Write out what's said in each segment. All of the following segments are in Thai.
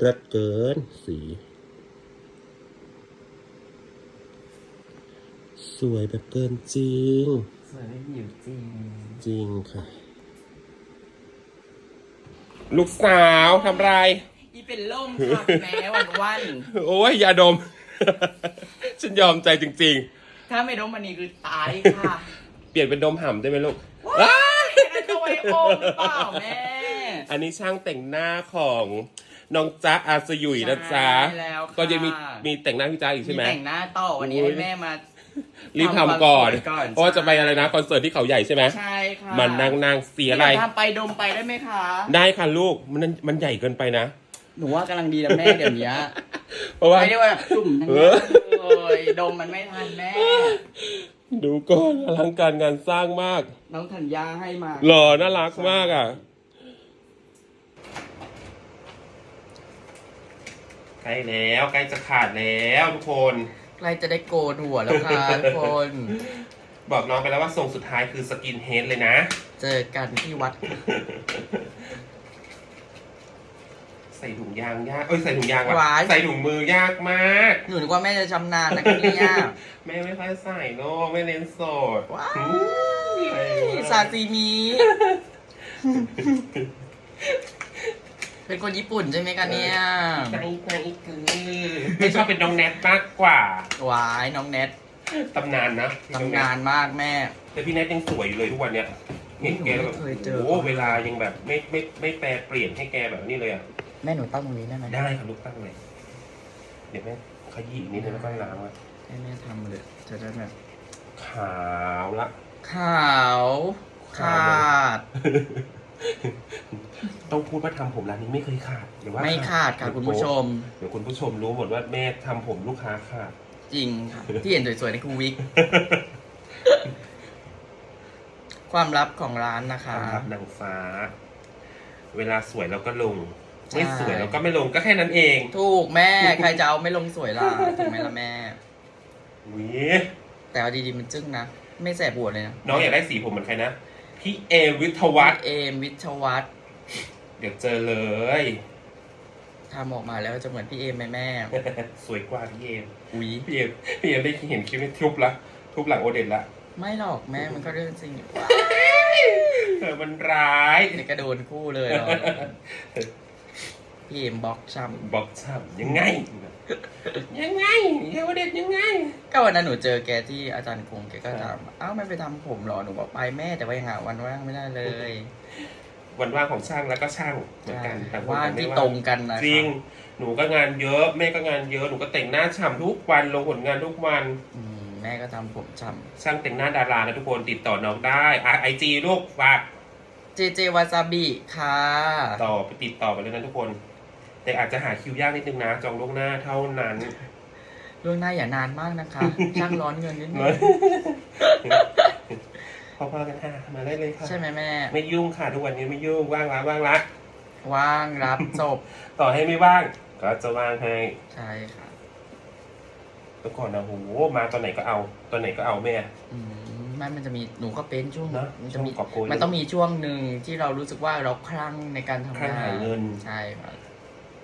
รัดเกินสี สวยแบบเกินจริง สวยไม่มีอยู่จริง จริงค่ะ ลูกสาวทำไร อีเป็นล่มค่ะแม้วันวัน โอ้ยยาดม ฉันยอมใจจริงๆถ้าไม่ดมมันนี้คือตายค่ะๆ เปลี่ยนเป็นดมห่ำได้ไหมลูก ว้ายอันตัวไอโอมหรือเปล่าแม่ อันนี้ช่างแต่งหน้าของ น้องจ๊ะอาสยุยนะจ๊ะใช่แล้วค่ะก็จะมีมีแต่งหน้าพี่จ๊ะอีกใช่ไหม แต่งหน้าต่อวันนี้โอ้ยให้แม่มา รีบทำก่อนทำความสวยก่อน เพราะว่าจะไปอะไรนะคอนเสิร์ตที่เขาใหญ่ใช่ไหมใช่ค่ะมันนางนางเสียอะไรพี่ทำไปดมไปได้ไหมคะ ได้ค่ะลูกมันมันใหญ่เกินไปนะ หนูว่ากำลังดีนะแม่เดี๋ยวนี้เพราะว่า ไม่ได้ว่าแบบจุ่มทั้งเอนั้นอเลยดมมันไม่ทันแม่ ดูก่อนอลังการงานสร้างมากน้องธัญญาให้มา หล่อน่ารักมากอะ ใกล้แล้วใกล้จะขาดแล้วทุกคน ใกล้จะได้โกนหัวแล้วค่ะทุกคน บอกน้องไปแล้วว่าทรงสุดท้ายคือสกินเฮดเลยนะ เจอกันที่วัด ใส่ถุงยางยากเอ้ยใส่ถุงยางว่ะหวาน ใส่ถุงมือยากมากหนูนึกว่าแม่จะชำนาญนะคะเนี่ยแม่ไม่ค่อยใส่โลกไม่เน้นโสดว้าอืมยซาซิมิ เป็นคนญี่ปุ่นใช่ไหมคะเนี่ยใจใจคือไม่ชอบเป็นน้องแนทมากกว่า หวายน้องเน็ตตำนานนะทำงานมากแม่ แต่พี่แนทยังสวยอยู่เลยทุกวันเนี้ยเห็นแกแบบโอ้เวลายังแบบไม่ไม่ไม่แปรเปลี่ยนให้แกแบบนี้เลยอะ แม่หนูตั้งตรงนี้ได้ไหมได้ค่ะลูกตั้งเลย เดี๋ยวแม่ขยี้อีกนิดนึงแล้วก็ล้างไว้ให้แม่ทำเลย จะได้แบบขาวละขาวขาด ต้องพูดว่าทำผมร้านนี้ไม่เคยขาดเดี๋ยวว่าไม่ขาดค่ะคุณผู้ชมเดี๋ยวคุณผู้ชมรู้หมดว่าแม่ทำผมลูกค้าขาดจริงค่ะที่เห็นสวยๆในคูวิกความลับของร้านนะคะครับนางฟ้า เวลาสวยเราก็ลงใช่ไม่สวยเราก็ไม่ลงก็แค่นั้นเอง ถูกแม่ใครจะเอาไม่ลงสวยล่ะถูกไหมล่ะแม่หวีแต่เอาดีๆมันจึ้งนะไม่แสบปวดเลยนะน้องอยากได้สีผมเหมือนใครนะพี่เอวิทวัฒน์เอมวิทยวัฒน์ เดี๋ยวเจอเลยทำออกมาแล้วจะเหมือนพี่เอมไหมแม่ สวยกว่าพี่เอมอุ๊ยพี่เอมพี่เอมได้เห็นคลิปนี้ทุบละทุบหลังโอเดนละไม่หรอกแม่มันก็เรื่องจริงเธอมันร้ายนี่ก็โดนคู่เลยเหรอพี่เอมบล็อกช้บอกช้ำยังไง ยังไงเอโอเดนยังไงำก็วันนั้นหนูเจอแกที่อาจารย์คงแกก็ถามอ้าวไม่ไปทำผมเหรอหนูบอกไปแม่แต่ว่ายังหาวันว่างไม่ได้เลย วันว่างของช่างแล้วก็ช่างเหมือนกันแต่ว่างที่ตรงกันนะจริง หนูก็งานเยอะ แม่ก็งานเยอะ หนูก็แต่งหน้าฉ่ำทุกวันลงผลงานทุกวันอืมแม่ก็ทำผมช้ช่างแต่งหน้าดารานะทุกคนติดต่อน้องได้ไอจีลูกฝากำเจเจวาซาบิค่ะต่อไปติดต่อไปเลยนะทุกคน แต่อาจจะหาคิวยากนิดนึงนะจองล่วงหน้าเท่านั้นเรื่องหน้าอย่านานมากนะคะ ช่างร้อนเงินนิดนึ เนอะงพอๆกันค่ะมาได้เลยค่ะ ใช่ไหมแม่ ไม่ยุ่งค่ะทุกวันนี้ไม่ยุ่งว่างละว่างละว่างรับจบ ต่อให้ไม่ว่าง ก็จะว่างให้ใช่ค่ะทุกคนนะโหมาตอนไหนก็เอาตอนไหนก็เอาแม่ อืมไม่มันจะมีหนูก็เป็นช่วงเนอะมันจะมีช่วงกอบโกยมันต้องมีช่วงหนึ่งที่เรารู้สึกว่าเราคลั่งในการทำคลั่งงาหานเงิน ใช่ค่ะ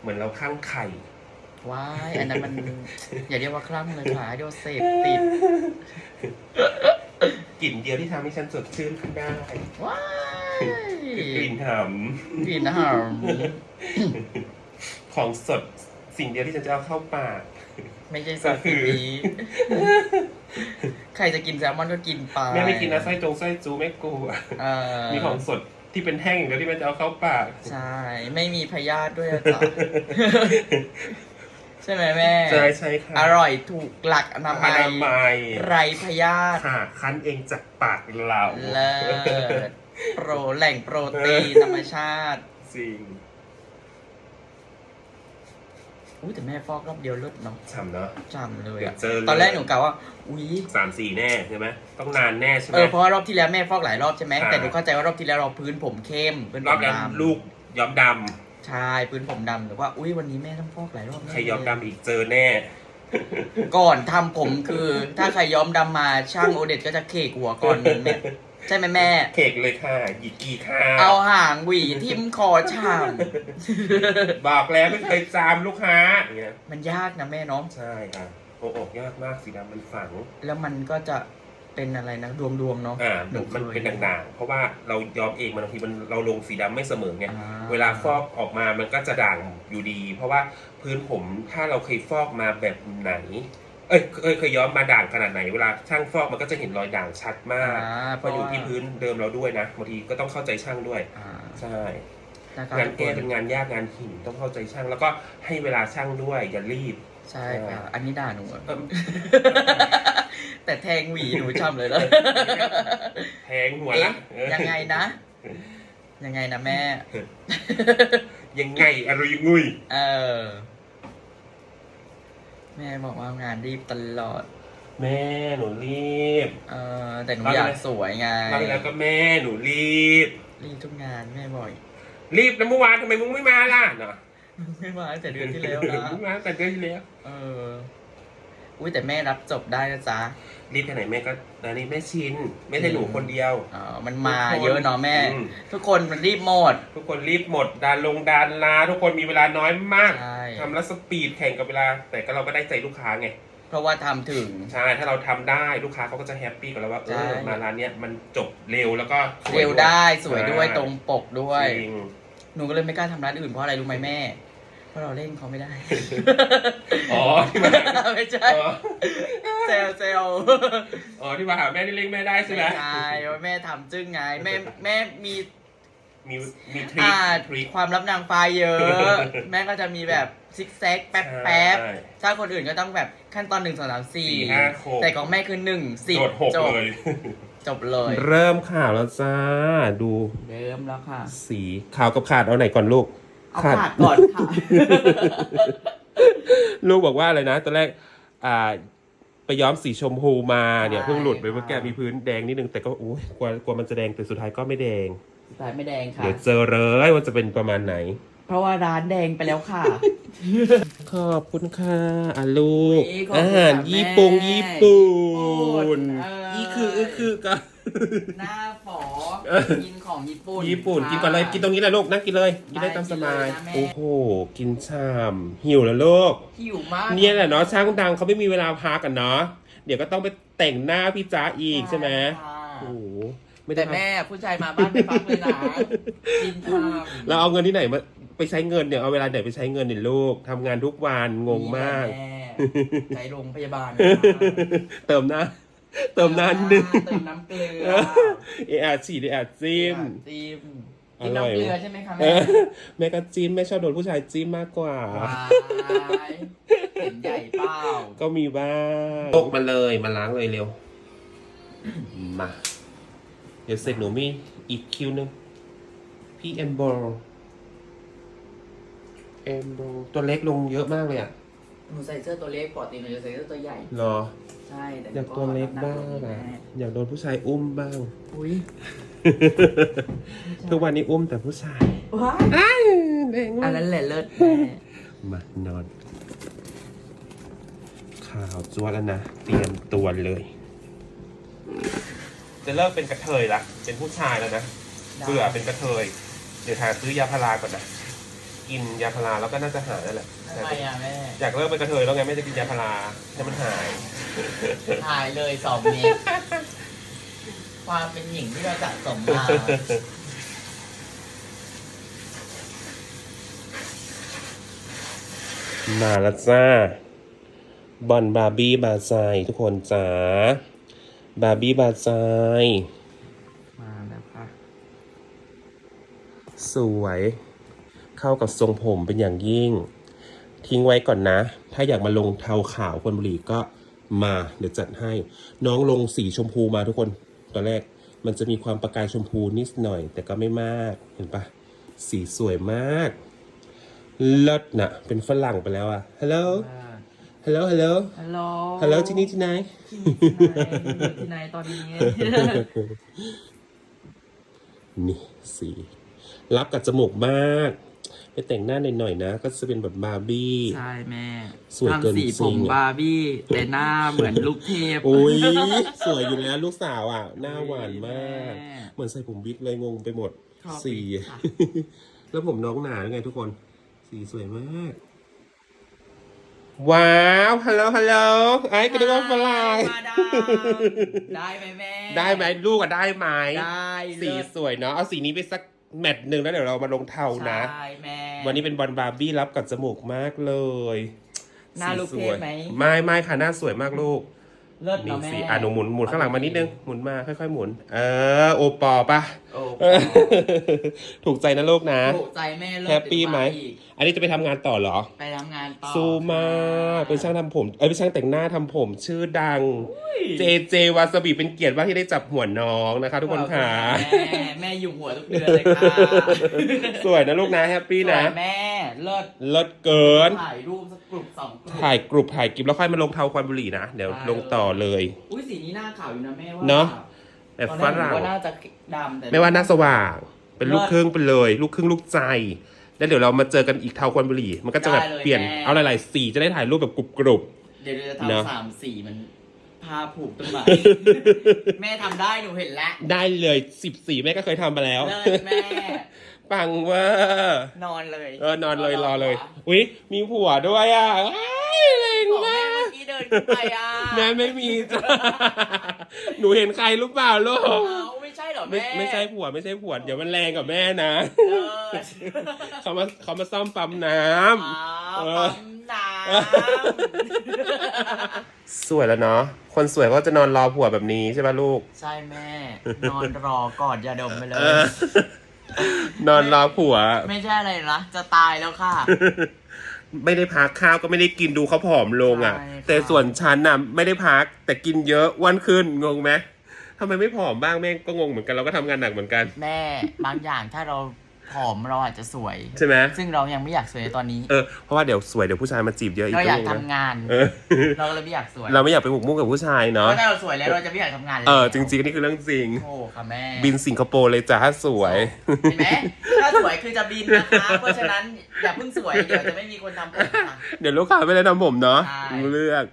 เหมือนเราข้างไข่ ว้ายอันนั้นมัน อย่าเรียกว่าคลั่งเลยค่ะเรียกว่าเสพติด กลิ่นเดียวที่ทำให้ฉันสดชื่นขึ้นได้ว้ายคือกลิ่นหกลิ่นหอมำของสดสิ่งเดียวที่ฉันจะเอาเข้าปาก ไม่ใช่ซาซิมิใครจะกินแซลมอนก็กินไปแม่ไม่กินนะไส้จงไส้จูไม่กลัวเออมีของสดที่เป็นแห้งอย่างเดียวที่แม่จะเอาเข้าปาก ใช่ ไม่มีพยาธิด้วยอะจ๊ะ ใช่ไหมแม่ใช่ใช่ค่ะอร่อยถูกหลักอนาอมัยนามัยไรพยาธิค่ะ คั้นเองจากปากเราเลิศโปรแหล่งโปรตีนธรรมชาติจริงอุ้ยแต่แม่ฟอกรอบเดียวเลิศเนาะฉ่ำเนาะจำเลยเดี๋ยอะวเจอเลยตอนแรกหนูกะว่า อุ้ยสามสี่แน่ใช่ไหมต้องนานแน่ใช่ไหมเออเพราะว่ารอบที่แล้วแม่ฟอกหลายรอบใช่ไหมอ่าแต่หนูเข้าใจว่ารอบที่แล้วเราพื้นผมเข้มพื้นรผอบมนั้นดำลูกย้อมดใช่พื้นผมดำหรือว่า อุ้ยวันนี้แม่ต้องฟอกหลายรอบำแน่ใครย้อมเลยดำอีกเจอแน่ ก่อนทำผมคือ ถ้าใครย้อมดำมาช่างโอเดตก็จะเคกหัวก่อนหนึ่งเนี่ยใช่ไหมแม่ เคกเลยค่ะหยิกกี่ค่ะเอาห่างหวีทิมคอชาม บอกแล้วไม่เคยจามลูกค้าอย่างเงี้ยมันยากนะแม่เนาะใช่ค่ะโอ้ออกยากมากสีดำมันฝัง แล้วมันก็จะ เป็นอะไรนะดวงดวงๆเนาะอ่าหนูมันเคยเป็นด่างๆ เพราะว่าเราย้อมเองมันบางทีมันเราลงสีดำไม่เสมอไงอ่เวลาฟอกออกมามันก็จะด่างอยู่ดี เพราะว่าพื้นผมถ้าเราเคยฟอกมาแบบไหนเอ้ยเคยเคยย้อมมาด่างขนาดไหนเวลาช่างฟอกมันก็จะเห็นรอยด่างชัดมากอ่าเพราะอยู่ที่พื้นเดิมเราด้วยนะบางทีก็ต้องเข้าใจช่างด้วยอ่าใช่นะครับงานทุกเอคนเป็นงานยากงานหินต้องเข้าใจช่าง แล้วก็ให้เวลาช่างด้วยอย่ารีบ ใช่ค่ะอันนี้ด่าหนูอะเอิ่ม แต่แทงหวีหนูช่ำเลยแล้วแทงหัวเอ๊ะละเออยังไงนะ ยังไงนะแม่ ยังไงอะไรยังงุยเออ แม่บอกว่างานรีบตลอด แม่หนูรีบ เออแต่หนูเอาอยากเลยสวยไงคราวที่แล้วก็แม่หนูรีบ รีบทุกงานแม่บ่อย รีบแล้วเมื่อวานทำไมมึงไม่มาล่ะเนาะไม่มาตั้งแต่เดือนที่แล้วนะมึงมาแต่เดือนที่แล้ว เออ อุ้ยแต่แม่รับจบได้นะจ๊ะรีบไปไหนแม่ก็อันนี้แม่ชิน ไม่ใช่หนูคนเดียวอ๋อมันมาเยอะเนาะแม่ อืม ทุกคนมันรีบหมด ทุกคนรีบหมดดานลงดานลา ทุกคนมีเวลาน้อยมากใช่ ทำแล้วสปีดแข่งกับเวลา แต่ก็เราก็ได้ใจลูกค้าไง เพราะว่าทำถึง ใช่ ถ้าเราทำได้ลูกค้าเขาก็จะแฮปปี้กับเราว่าเอใช่ อมาร้านเนี้ยมันจบเร็วแล้วก็สยเร็วได้สวยด้วยใช่ตรงปกด้วย จริงหนูก็เลยไม่กล้าทำร้านอื่นเพราะอะไรรู้ไหมแม่เพราะเราเล่นเขาไม่ได้ อ๋อที่มาไม่ใช่อ๋อเซลเซลอ๋อที่มาหาแม่นี่เลี้ยงแม่ได้ใช่ไหมไม่ใช่ว่าแม่ทำจึ้งไง แม่แม่มีมีมีทริคอ่าทริคความลับนางฟ้าเยอะ แม่ก็จะมีแบบซิกแซกแป๊บแป๊บใช่ถ้าคนอื่นก็ต้องแบบขั้นตอนหนึ่งสองสามสี่สี่ห้าหกแต่ของแม่คือหนึ่งสิบโจทย์หกจบเลยจบเลย เริ่มข่าวแล้วจ้า ดู เริ่มแล้วค่ะ สีขาวกับขาดเอาไหนก่อนลูก เอาขาดก่อนค่ะ ลูกบอกว่าอะไรนะตอนแรก อ่า ไปย้อมสีชมพูมาเนี่ยใช่ เพิ่งหลุดไปเมื่อค่ะแกมีพื้นแดงนิดนึงแต่ก็โอ้ยกลัวกลัวมันจะแดงแต่สุดท้ายก็ไม่แดงสายไม่แดงค่ะ เดี๋ยวเจอเลยว่าจะเป็นประมาณไหน เพราะว่าร้านแดงไปแล้วค่ะ ขอบคุณค่ะอะลูกอุ๊ยขอบคุณอาหารค่ะญี่ปุ่งแม่ ญี่ปุ่น เอ ออีอีคืออีคือก็ หน้าฝอเออ กินของญี่ปุ่นญี่ปุ่นค่ะ กินก่อนเลยกินตรงนี้เลยลูกนั่งกินเลยกินได้ได้ตามสบายกินเลยนะแม่ โอ้โหกินชามหิวแล้วลูกหิวมากเนี่ยแหละเนาะช่างดังเขาไม่มีเวลาพักกันเนาะเดี๋ยวก็ต้องไปแต่งหน้าพี่จ๊ะอีกใช่ไหมค่ะโอ้โหไม่ได้แต่แม่ผู้ชายมาบ้านไม่พักเลยนะกินข้าวแล้วเอาเงินที่ไหนมาไปใช้เงินเนี่ยเอาเวลาไหนไปใช้เงินเนี่ยลูกทำงานทุกวันงงมากแม่ใช้โรงพยาบาลเติมหน้า เติมหน้านิดนึงเติมน้ำเกลือเออาฉีดเออาจิ้มจิ้มอกินร่อยน้ำเกลือใช่ไหมคะเอแม่อแม่ก็จิ้มแม่ชอบโดนผู้ชายจิ้มมากกว่าวายเห็นใหญ่เปล่าก็มีบ้างตกมาเลยมาล้างเลยเร็ว มา เดี๋ยวเสร็จหนูมีอีกคิวหนึงพี่เอมโบเอมโบตัวเล็กลงเยอะมากเลยอะ หนูใส่เสื้อตัวเล็กปกติหนูจะใส่เสื้อตัวใหญ่รอ ใช่แต่อยากตัวเล็กบ้างอะอะอยากโดนผู้ชายอุ้มบ้าง อุ้ยทุกวันนี้อุ้มแต่ผู้ชายว้ายอ้ายแดงอันมานั้กนแหละเลิศแม่มานอนข่าวจวดแล้วนะ เตรียมตัวเลย จะเลิกเป็นกระเทยละเป็นผู้ชายแล้วนะเบื่อเป็นกระเทย เดี๋ยวหาซื้อยาพาราก่อนนะ กินยาพาราแล้วก็น่าจะหายนั่นแหละทำไมอะแม่อยากเลิกเป็นกระเทยแล้วไงไม่จะกินยาพาราให้มันหาย หายเลยสองเมตรความเป็นหญิงที่เราสะสมมามาแล้วจ้าบอลบาร์บี้บาซายทุกคนจ๋าบาร์บี้บาซายมาแล้วค่ะ สวย เข้ากับทรงผมเป็นอย่างยิ่ง ทิ้งไว้ก่อนนะ ถ้าอยากมาลงเทาขาวคนบุหรี่ก็มาเดี๋ยวจัดให้ น้องลงสีชมพูมาทุกคนตอนแรกมันจะมีความประกายชมพูนิดหน่อย แต่ก็ไม่มากเห็นปะสีสวยมากเลิศนะเป็นฝรั่งไปแล้วอะฮัลโหลฮัลโหลฮัลโหลฮัลโหลฮัลโหลที่นี่ที่ไหนที่ไหนที่ไหนตอนนี้ นี่สีรับกับจมูกมากไป แต่งหน้าหน่อยๆนะ ก็จะเป็นแบบบาร์บี้ ใช่แม่สวยเกินทำสีจผริมงอะ บาร์บี้ แต่หน้าเหมือนลูกเทพ อุ้ยสวยอยู่แล้วลูกสาวอะ หน้าหวานมากแม่เหมือนใส่ผมบิ๊กเลยงงไปหมด ชอบสีบิ๊กค่ะ แล้วผมน้องหนาด้วยไงทุกคน สีสวยมาก ว้าวฮัลโหลฮัลโหลไอ้กระดูกฝรั่งมาดามได้ไหมแม่ได้ไหมลูกอะได้ไหม ได้สีเลิศ สวยเนาะเอาสีนี้ไปสัก แมตช์หนึ่งแล้วเดี๋ยวเรามาลงเทานะ ใช่แม่วันนี้เป็นบอลบาร์บี้รับกับจมูกมากเลยหน้าลูกสีสเทวพยไหมไม่ไม่ค่ะหน้าสวยมากลูกเลิศนี่เนาะแม่สิอะหนูหมุนหมุนข้างหลังมานิดนึงหมุนมาค่อยๆหมุน เออโอปอปะ โอ้ถูกใจนะลูกนะ ถูกใจแม่เลิศแฮปปี้ไหมเดี๋ยวาอีกอันนี้จะไปทำงานต่อเหรอ ไปทำงานต่อซูมาเป็นช่างทำผม เอ้ยเป็นช่างแต่งหน้าทำผมชื่อดังเจเจวาซาบิเป็นเกียรติว่ากที่ได้จับหัวน้องนะคะ ทุกคนค่ะ แม่แม่อยู่หัวทุกเดือนเลยค่ะสวยนะลูกนะแฮปปี้นะสวยแม่เลิศเลิศเกิน ถ่ายรูปสักกลุ่มสองกลุ่ม ถ่ายกรุบถ่ายกิบแล้วค่อยมาลงเทาควันบุหรี่นะ เดี๋ยวลงต่อเลย อุ้ยสีนี้หน้าขาวอยู่นะแม่ว่าเนอะ แบบตอนฝแรกหนูรั่งว่าน่าจะดำแต่ไม่ว่าหน้าสว่าง เป็นลูกเลิศครึ่งไปเลย ลูกครึ่งลูกใจ แล้วเดี๋ยวเรามาเจอกันอีกเทาควันบุหรี่ มันก็จะแบบได้เลยเปลี่ยนแม่เอาหลายๆสีจะได้ถ่ายรูปแบบกรุบกรุบเดี๋ยวเราจะเนอะทำสามสีมันผ้าผูกต้นไม้แม่ทำได้หนูเห็นแล้ว ได้เลยสิบสีแม่ก็เคยทำมาแล้วเลิศแม่ ปังเว่านอนเลย เออนอนเลยรอเลย อุ๊ยมีผัวด้วยอะอ้ายเล็งของมาแม่เมื่อกกี้เดินขึ้นไปอะแม่ไม่มีจ้ะ หนูเห็นใครหรือเปล่าลูกเอาไม่ใช่เหรอไม่แม่ไม่ใช่ผัวไม่ใช่ผัวเดี๋ยวมันแรงกับแม่นะเลิศเขามาเขามาซ่อมปั๊มน้อ้าวเออ ปั๊มน้ำสวยแล้วเนาะ คนสวยก็จะนอนรอผัวแบบนี้ใช่ป่ะลูกำใช่แม่ นอนรอกอดยาดมไปเลเอย อ นอนรอผัว ไม่ใช่อะไรนะจะตายแล้วค่ะ ไม่ได้พักข้าวก็ไม่ได้กินดูเขาผอมลงอะ ใช่ค่ะ แต่ส่วนฉันน่ะไม่ได้พักแต่กินเยอะอ้วันขึ้นงงไหมทำไมไม่ผอมบ้างแม่งก็งงเหมือนกันเราก็ทำงานหนักเหมือนกัน แม่ บางอย่างถ้าเรา ผอมเราอาจจะสวย ใช่ไหมซึ่งเรายังไม่อยากสวยในตอนนี้ เออ เพราะว่าเดี๋ยวสวยเดี๋ยวผู้ชายมาจีบเยอะอีกเราอยากก็งงทำนะงาน เออ เราก็เลยไม่อยากสวย เราไม่อยากไปหมกมุ่นกับผู้ชายเพเนาะราะถ้าเราสวยแล้วเราจะไม่อยากทำงานแล้วเออ จริงๆนี่คือเรื่องจริง โอ้ค่ะแม่ บินสิงคโปร์เลยจ้าสวย เห็นไหมถ้าสวยคือจะบินนะคะ เพราะฉะนั้นอย่าเพิ่งสวยเดี๋ยวจะไม่มีคนทำผมค่ะ เดี๋ยวลูกค้าไม่ได้ทำผมเนาะใช่รู้เรื่อง